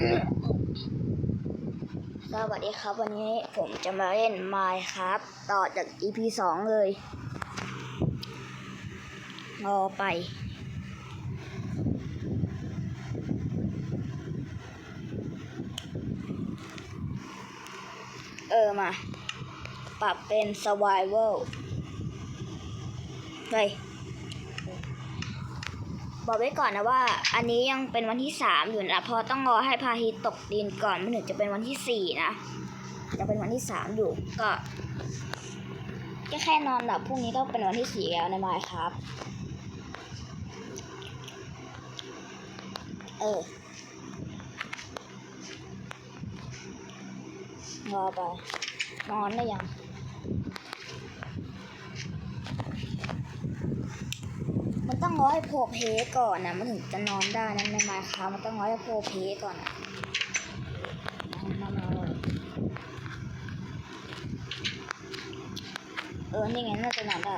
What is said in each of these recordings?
สวัสดีครับ วันนี้ผมจะมาเล่น m i ครับ ต่อจาก EP สองเลยรอไป เออมา ปรับเป็น survival เฮ้ย บอกไว้ก่อนนะว่า อันนี้ยังเป็นวันที่สามอยู่นะเพราะต้องรอให้พาทิตตกดินก่อนมันถึงจะเป็นวันที่สี่นะยังเป็นวันที่สามอยู่ก็ก็แค่นอนหลับพรุ่งนี้ก็เป็นวันที่สี่แล้วนะมายครับ เออรอไปนอนได้ยัง มัน ต้องร้อยโพเพก่อนนะมันถึงจะนอนได้นะในมาค่ะมันต้องร้อยโพเพก่อนนะเออ นี่ไงน่าจะนอนได้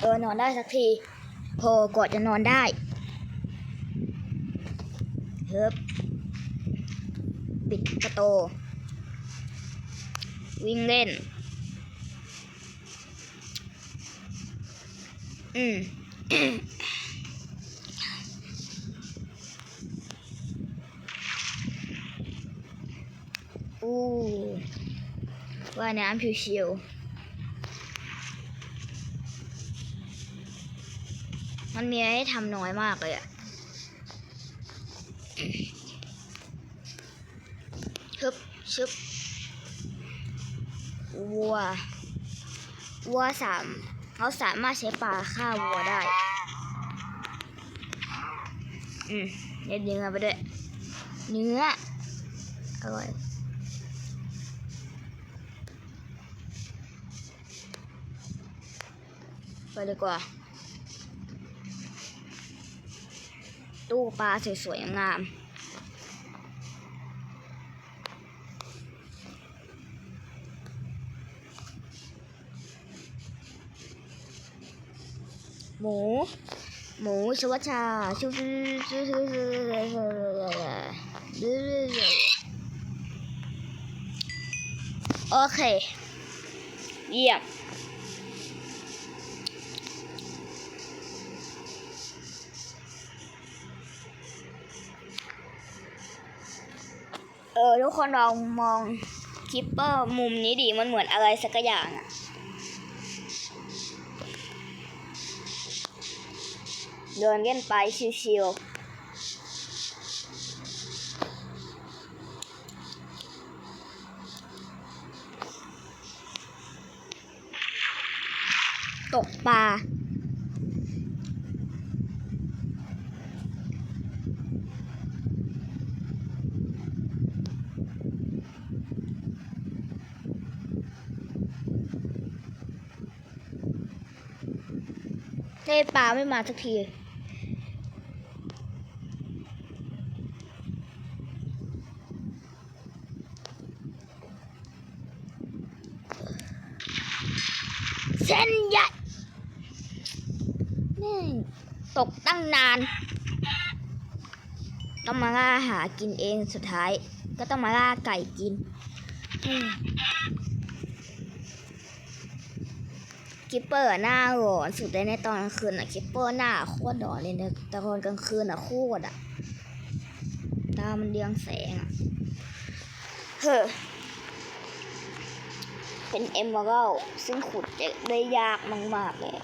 เออนอนได้สักทีโพกดจะนอนได้ เฮิบปิดประตูวิ่งเล่น อืมอู้ว่ายน้ำชิวๆมันมีอะไรให้ทำน้อยมากเลยอะ ชึบวัว วัวสามเขาสามารถใช้ปลาฆ่าวัวได้ อืมเดี๋ยวเนื้อไปด้วย เนื้อ อร่อยไปดีกว่า ตู้ปลาสวยๆงาม หมู หมูชวชาชูชูชูชูชูโอเค เยี่ยมเออทุกคนลองมองคิปเปอร์มุมนี้ดิมันเหมือนอะไรสักอย่างอะ เดินเล่นไปชิวๆ ตกปลาได้ปลาไม่มาสักที เส้นใหญ่นี่ตกตั้งนาน ต้องมาล่าหากินเองสุดท้าย ก็ต้องมาล่าไก่กิน คิปเปอร์หน้าหลอนสุดเลยในตอนกลางคืนอะคิปเปอร์หน้าโคตรหลอนเลยนะตอนกลางคืนอะโคตรอะตามันเรืองแสงอะเฮ้อ เป็นเอมเมอรัลซึ่งขุดได้ยากมาก ๆ เลย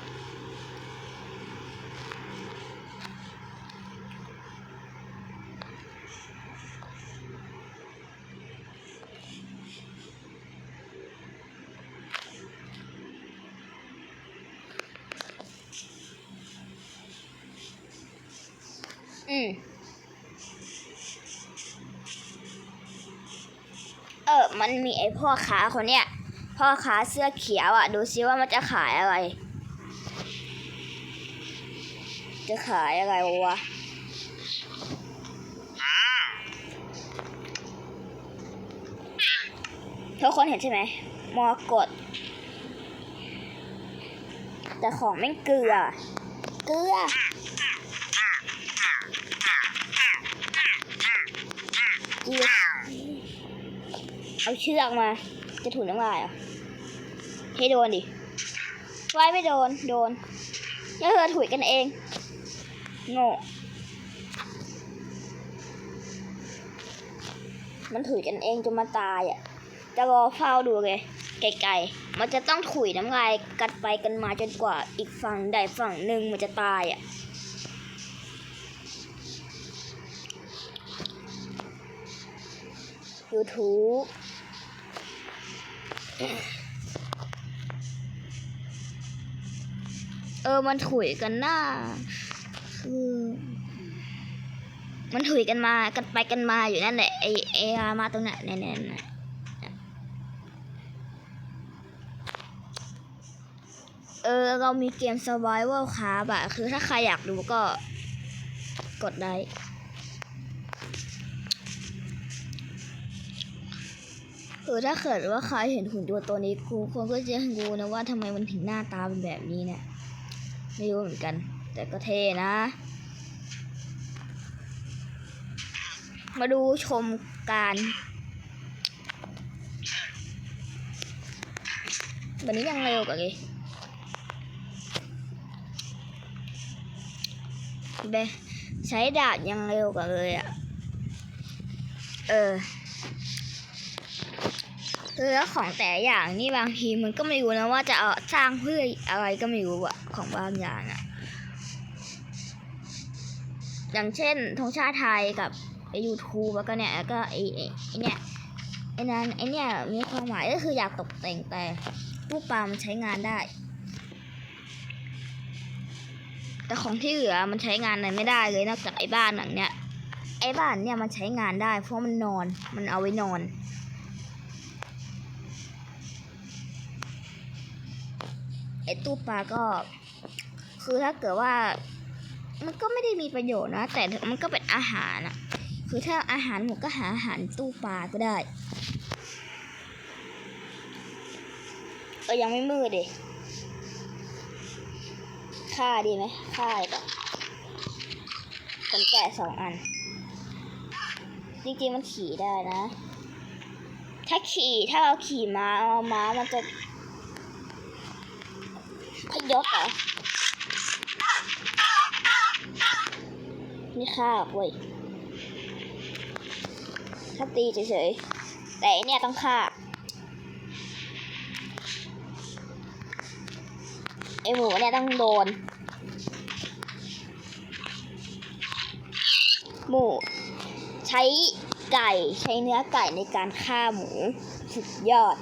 อืมเออ มันมีไอพ่อค้าคนเนี้ย พ่อค้าเสื้อเขียวอะ ดูซิว่ามันจะขายอะไร จะขายอะไรวะอทุกคนเห็นใช่ไหมมอกด แต่ของแม่งเกลือเกลือ เกลือเอาเชือกมา จะถูน้ำลายเหรอะ ให้โดนดิ ไว้ไม่โดน โดนแล้วเธอถุยกันเอง โง่ มันถุยกันเองจนมาตายอะ จะรอเฝ้าดูเลยไกลๆ มันจะต้องถุยน้ำลายกันไปกันมาจนกว่าอีกฝั่งใดฝั่งหนึ่งมันจะตายอะ YouTube อมันถุยกันหน้าคือมันถุยกันมากันไปกันมาอยู่นั่นแหละไอไอามาตรงนั้นแน่ๆน่ะเออเรามีเกม Survival ครับอะคือถ้าใครอยากดูก็กดได้คือถ้าเกิดว่าใครเห็นหุ่นตัวตัวนี้ครูคนก็จะรู้นะว่าทำไมมันถึงหน้าตาเป็นแบบนี้เนี่ย ไม่รู้เหมือนกัน แต่ก็เท่นะ มาดูชมการวันนี้ยังเร็วกว่าเลยเบใช้ดาบยังเร็วกว่าเลยอะ เออ แล้วของแต่อย่างนี่บางทีมันก็ไม่รู้นะว่าจะเอาสร้างเพื่ออะไรก็ไม่รู้อะของบางอย่างอะอย่างเช่นธงชาติไทยกับไอยูทูบแล้วก็เนี่ยแล้วก็ไอไอ้เนี่ยไอนั้นไอเนี่ยมีความหมายก็คืออยากตกแต่งแต่รูปปลามันใช้งานได้ แต่ของที่เหลือมันใช้งานอะไรไม่ได้เลยนอกจากไอ้บ้านหลังเนี้ยไอ้บ้านเนี่ยมันใช้งานได้ เพราะมันนอนมันเอาไว้นอน ตู้ปลาก็ คือถ้าเกิดว่า มันก็ไม่ได้มีประโยชน์นะ แต่มันก็เป็นอาหารอะคือถ้าอาหารหมดก็หาอาหารตู้ปลาก็ได้เออยังไม่มืดดิฆ่าดีไหมฆ่าก่อนคนแก่สองอัน จริงๆมันขี่ได้นะ ถ้าขี่ถ้าเราขี่ม้าเอาม้ามันจะ ยศเหรอนี่ฆ่าเว้ยถ้าตีเฉยๆ แต่อันเนี่ยต้องฆ่าไอหมูเนี่ยต้องโดน หมู ใช้ไก่ใช้เนื้อไก่ในการฆ่าหมู สุดยอด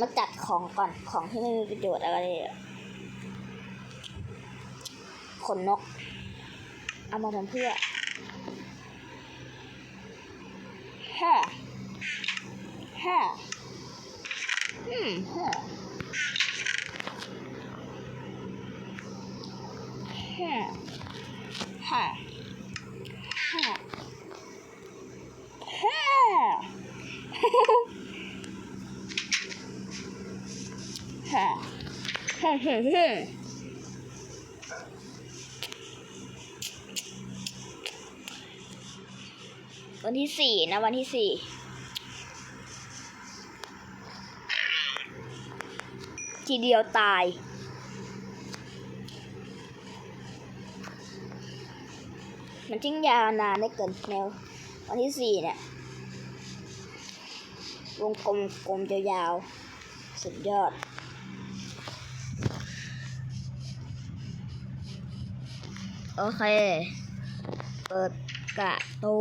มาจัดของก่อนของที่ไม่มีประโยชน์อะไรขนนก เอามาทำเพื่อฮ่าฮ่าอืมฮ่าฮ่าฮ่าฮ่าฮ่า ฮ่าฮ่าฮ่าฮ่าวันที่สี่นะวันที่สี่ทีเดียวตาย มันจิ้งยาวนานได้เกินแนววันที่สี่เนี่ยวงกลมกลมยาวๆสุดยอด โอเค เปิดกระตู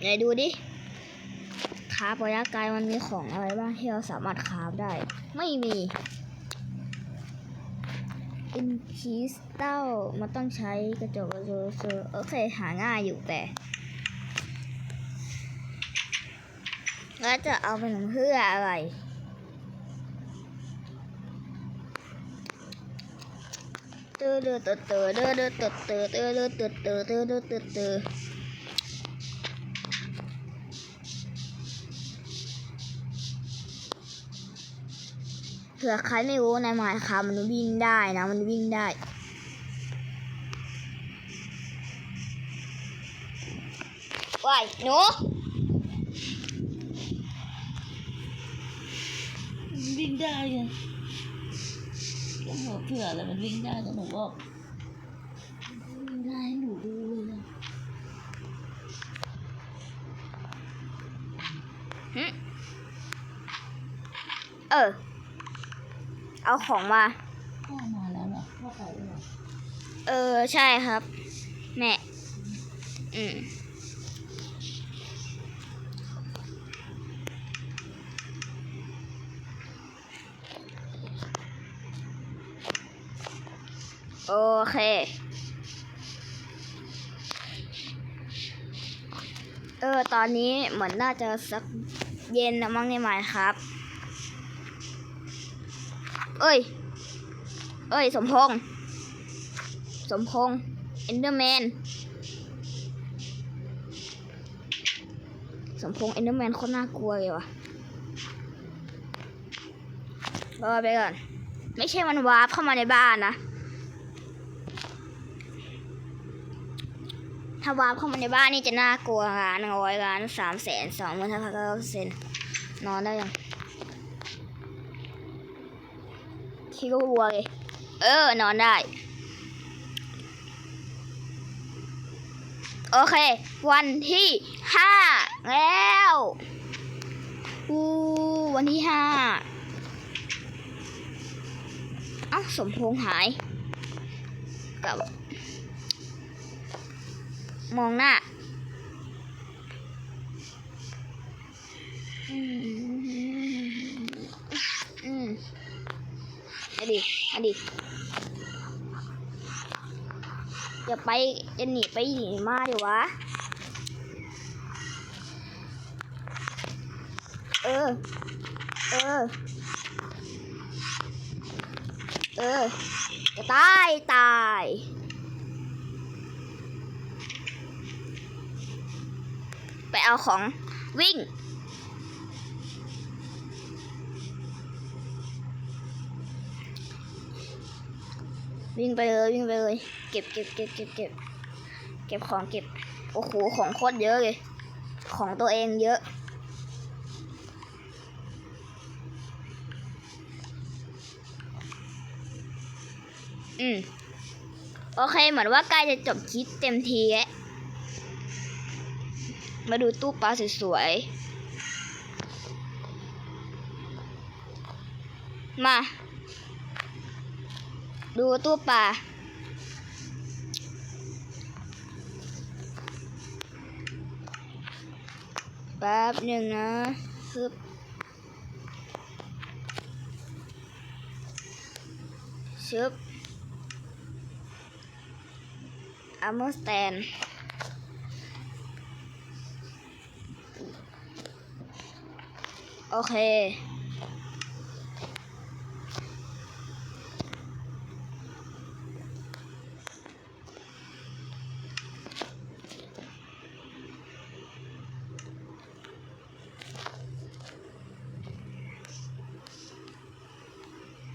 ไหนดูดิคาบระยะไกลมันมีของอะไรบ้างที่เราสามารถคาบได้ ไม่มีอินคิสเต้ามันต้องใช้กระจกกระจกโอเค หาง่ายอยู่แต่แล้วจะเอาไปทำเพื่ออะไร ตือเดืเตเดืเตเตเตเดืเตเตเตเดืเตเตเผื่อใครไม่รู้ในหมายคำมันวิ่งได้นะมันวิ่งได้ว้ยหนูวิ่งได้ ไงก็บอกเผื่ออะไรมันวิ่งได้ก็หนูบอกวิ่งได้ให้หนูดูเลยนะหึเออ เอาของมา พ่อมาแล้วเหรอพ่อไปแล้วเหรอ เออ ใช่ครับ แม่ อืม โอเค เออ ตอนนี้เหมือนน่าจะสักเย็นนะมั้งในหมายครับ เอ้ย เอ้ย สมพงษ์สมพงษ์เอนเดอร์แมน สมพงษ์เอนเดอร์แมนโคตรน่ากลัวเลยว่ะรอไปก่อน ไม่ใช่มันวาร์ปเข้ามาในบ้านนะ ถ้าวาร์ปเข้ามาในบ้านนี่จะน่ากลัวล้านร้อยล้านสามแสนสองหมื่นห้าพันเก้าร้อยเปอร์เซ็นต์นอนได้ยังคิดว่าวัวเลย เออ นอนได้ โอเค วันที่ห้าแล้วอู้วันที่ห้าเอ้าสมพงษ์หาย กับ มองหน้าอืมอดิมาดิอย่าไปจะหนีไปหนีมาเดิวะ เออ เออ เออจะตาย ตาย ไปเอาของวิ่ง วิ่งไปเลยวิ่งไปเลย เก็บเก็บเก็บเก็บเก็บเก็บของเก็บ โอ้โห ของโคตรเยอะเลย ของตัวเองเยอะอืม โอเค เหมือนว่าใกล้จะจบคลิปเต็มทีแล้ว มาดูตู้ปลาสวยๆ มา ดูตู้ปลา แป๊บหนึ่งนะฮึบชึบอัมเมอร์สแตน โอเค เ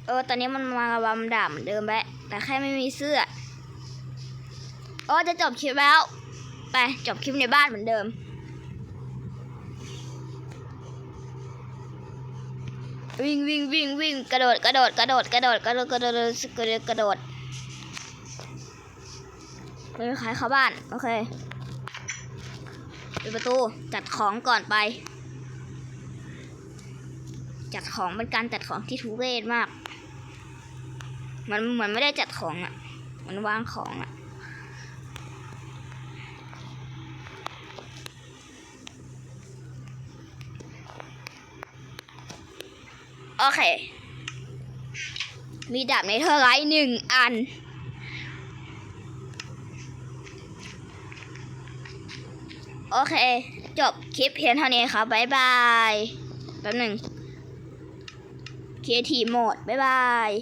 ออ ตอนนี้มันมาบำด่าเหมือนเดิมแหละแต่แค่ไม่มีเสื้อ โอ้ จะจบคลิปแล้ว ไป จบคลิปในบ้านเหมือนเดิม วิ่งวิ่งวิ่งวิ่งกระโดดกระโดดกระโดดกระโดดกระโดดกระโดดกระโดดกระโดดไม่มีใครเข้าบ้านโอเคปิดประตูจัดของก่อนไป จัดของเป็นการจัดของที่ทุเรศมาก มันเหมือนไม่ได้จัดของอะ่ะ มันวางของอะ่ะ โอเค มีดาบในเทอร์ไลท์หนึ่งอัน โอเค จบคลิปเพียงเท่านี้ครับบ๊ายบาย แป๊บหนึ่ง เคทีโหมดบ๊ายบาย